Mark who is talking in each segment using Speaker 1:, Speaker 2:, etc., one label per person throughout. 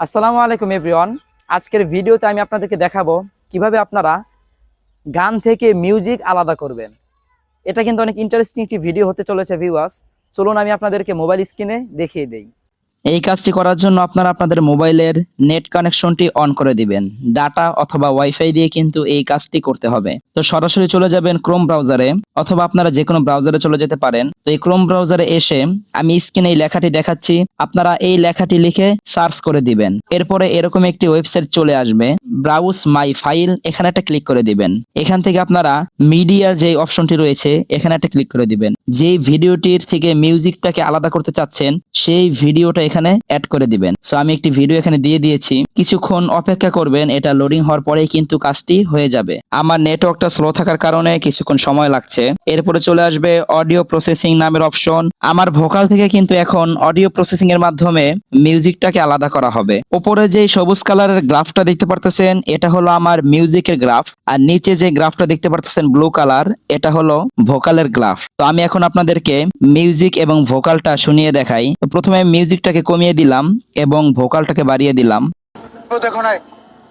Speaker 1: আসসালামু আলাইকুম এভরিওয়ান আজকের ভিডিওতে আমি আপনাদেরকে দেখাবো কীভাবে আপনারা গান থেকে মিউজিক আলাদা করবেন। এটা কিন্তু অনেক ইন্টারেস্টিং একটি ভিডিও হতে চলেছে ভিউয়ার্স চলুন আমি আপনাদেরকে মোবাইল স্ক্রিনে দেখিয়ে দেই। এই কাজটি করার জন্য আপনারা আপনাদের মোবাইলের নেট কানেকশনটি অন করে দিবেন। ডাটা অথবা ওয়াইফাই দিয়ে কিন্তু এই কাজটি করতে হবে। তো সরাসরি চলে যাবেন ক্রোম ব্রাউজারে অথবা আপনারা যে কোনো ব্রাউজারে চলে যেতে পারেন। তো এই ক্রোম ব্রাউজারে এসে আমি স্ক্রিনে এই লেখাটি দেখাচ্ছি। আপনারা এই লেখাটি লিখে সার্চ করে দিবেন। এরপরে এরকম একটি ওয়েবসাইট চলে আসবে। ব্রাউজ মাই ফাইল এখানে একটা ক্লিক করে দিবেন। এখান থেকে আপনারা মিডিয়া যে অপশনটি রয়েছে, এখানে একটা ক্লিক করে দিবেন। যেই ভিডিওটির থেকে মিউজিকটাকে আলাদা করতে চাচ্ছেন, সেই ভিডিওটা এখানে অ্যাড করে দিবেন। সো আমি একটি ভিডিও এখানে দিয়ে দিয়েছি। কিছুক্ষণ অপেক্ষা করবেন, এটা লোডিং হওয়ার পরেই কিন্তু কাজটি হয়ে যাবে। আমার নেটওয়ার্কটা স্লো থাকার কারণে কিছুক্ষণ সময় লাগছে। এরপরে চলে আসবে অডিও প্রসেসিং নামের অপশন আমার ভোকাল থেকে কিন্তু এখন অডিও প্রসেসিং এর মাধ্যমে মিউজিকটাকে আলাদা করা হবে। উপরে যে সবুজ কালারের গ্রাফটা দেখতে পারতেছেন এটা হলো আমার মিউজিকের গ্রাফ আর নিচে যে গ্রাফটা দেখতে পারতেছেন ব্লু কালার এটা হলো ভোকালের গ্রাফ। তো আমি এখন আপনাদেরকে মিউজিক এবং ভোকালটা শুনিয়ে দেখাই। তো প্রথমে মিউজিকটাকে কমিয়ে দিলাম এবং ভোকালটাকে বাড়িয়ে দিলাম।
Speaker 2: দেখো না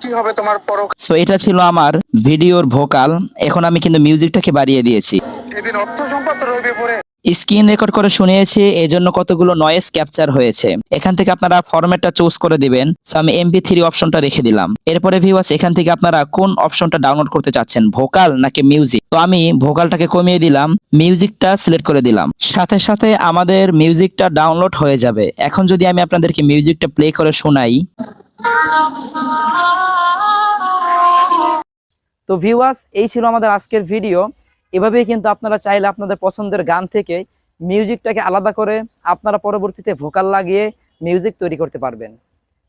Speaker 2: কি হবে তোমার পর
Speaker 1: সো এটা ছিল আমার ভিডিওর ভোকাল এখন আমি কিন্তু মিউজিকটাকে বাড়িয়ে দিয়েছি।
Speaker 2: এদিন অর্থ সম্পদ রইবে পরে।
Speaker 1: স্ক্রিন রেকর্ড করে শুনিয়েছি এই জন্য কতগুলো নয়েজ ক্যাপচার হয়েছে। এখান থেকে আপনারা ফরম্যাটটা চুজ করে দিবেন। সো আমি এমপি থ্রি অপশনটা রেখে দিলাম। এরপরে ভিউয়ার্স এখান থেকে আপনারা কোন অপশনটা ডাউনলোড করতে চাচ্ছেন? ভোকাল নাকি মিউজিক তো আমি ভোকালটাকে কমিয়ে দিলাম মিউজিকটা সিলেক্ট করে দিলাম। সাথে সাথে আমাদের মিউজিকটা ডাউনলোড হয়ে যাবে। এখন যদি আমি আপনাদেরকে মিউজিকটা প্লে করে শোনাই। তো ভিউয়ার্স এই ছিল আমাদের আজকের ভিডিও এভাবেই কিন্তু আপনারা চাইলে আপনাদের পছন্দের গান থেকে মিউজিকটাকে আলাদা করে আপনারা পরবর্তীতে ভোকাল লাগিয়ে মিউজিক তৈরি করতে পারবেন।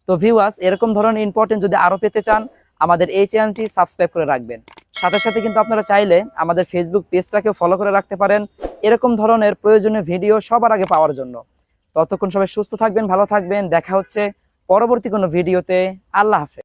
Speaker 1: তো ভিউয়ার্স এরকম ধরনের ইম্পর্টেন্ট যদি আরও পেতে চান, আমাদের এই চ্যানেলটি সাবস্ক্রাইব করে রাখবেন। সাথে সাথে কিন্তু আপনারা চাইলে আমাদের ফেসবুক পেজটাকেও ফলো করে রাখতে পারেন এরকম ধরনের প্রয়োজনীয় ভিডিও সবার আগে পাওয়ার জন্য। ততক্ষণ সবাই সুস্থ থাকবেন, ভালো থাকবেন, দেখা হচ্ছে পরবর্তী কোনো ভিডিওতে আল্লাহ হাফেজ।